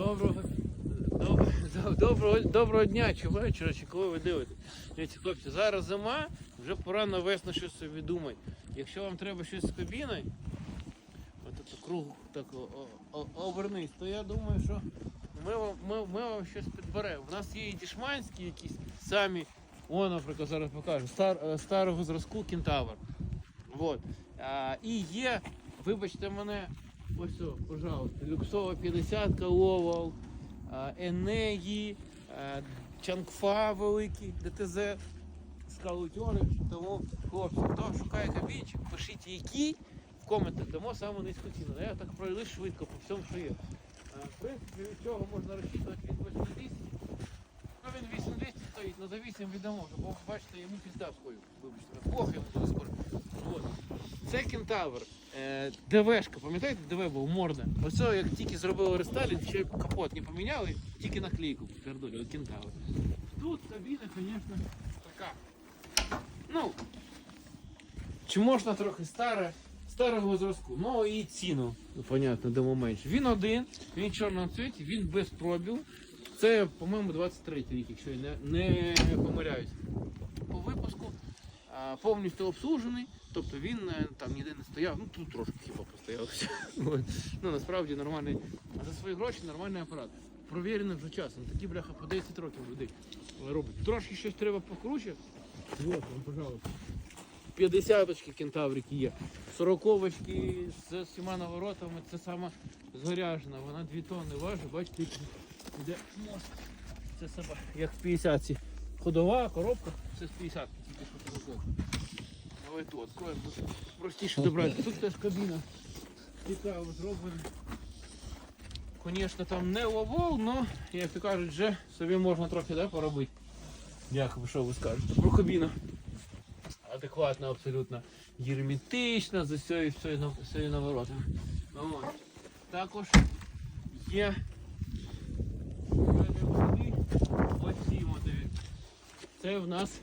Доброго, доб- доброго, дня чи вечора, чи коли ви дивитесь. Хлопці, зараз зима, вже пора на весну щось собі думати. Якщо вам треба щось з кабіною, от круг так обернись, то я думаю, що ми вам, ми, ми вам щось підберемо. У нас є і дішманські якісь самі, о, наприклад, зараз покажу, стар, е, старого зразку кентавр. Вот. А, і є, вибачте мене, ось, о, пожалуйста, люксова 50 овал, а, Енеї, а, Чангфа великий, ДТЗ, скалутьори. Тому, хлопці, хто шукає кабінчик, пишіть які в коментах, дамо саму низьку ціну. Я так пройду швидко по всьому, що є. В принципі, від чого можна розчитувати від 8 тисяч. Ну він 8200 стоїть, але за 8 віддамо, бо бачите, йому пізда входить. Вибачте, плохо йому буде скоро. Вот. Це кентавр. Е, ДВшка, пам'ятаєте, ДВ був морда. Ось як тільки зробили рестайлінг, ще капот не поміняли, тільки наклейку пердолі, кентавр. Тут кабіна, звісно, така. Ну, чи можна трохи стара, старого зразку. Ну і ціну, ну, понятно, дамо менше. Він один, він в чорному цвіті, він без пробігу. Це, по-моєму, 23 рік, якщо я не, не помиляюсь. По випуску а, повністю обслужений, тобто він е, там ніде не стояв, ну тут трошки хіба постояв. От. ну насправді нормальний. За свої гроші нормальний апарат. Провірений вже часом. Такі бляха по 10 років людей робить. Трошки щось треба покруче. Вот вам, пожалуйста. 50-очки кентаврики є. 40-очки з всіма наворотами, це сама згоряжена, вона 2 тонни важить, бачите, де мост. Це себе, як в 50-ці. Ходова, коробка, це з 50 тільки що такого. Але тут откроємо, простіше добрати. Тут теж кабіна цікаво зроблена. Звісно, там не ловол, але, як то кажуть, вже собі можна трохи да, поробити. Як ви що ви скажете? Про кабіну. Адекватно, абсолютно герметична, з усією наворотами. От. Також є оці. Це в нас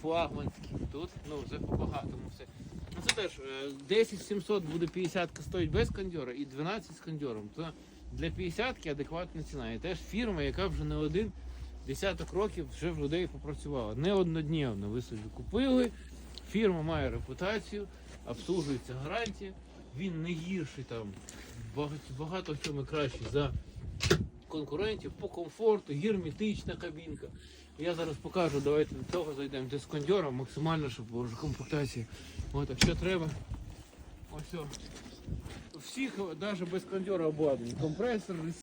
флагманські. Тут ну, вже по-багатому все. Ну, це теж е, 10 700 буде 50 стоїть без кондьора і 12 з кондьором. То для 50 адекватна ціна. І теж фірма, яка вже не один десяток років вже в людей попрацювала. Не однодневно. Ви собі купили. Фірма має репутацію, обслужується гарантія. Він не гірший там, багато в чому кращий за конкурентів по комфорту, герметична кабінка. Я зараз покажу, давайте до цього зайдемо, де з кондьором максимально, щоб була комплектація. От, а що треба? Ось. Всіх навіть без кондьора обладнання. Компресор,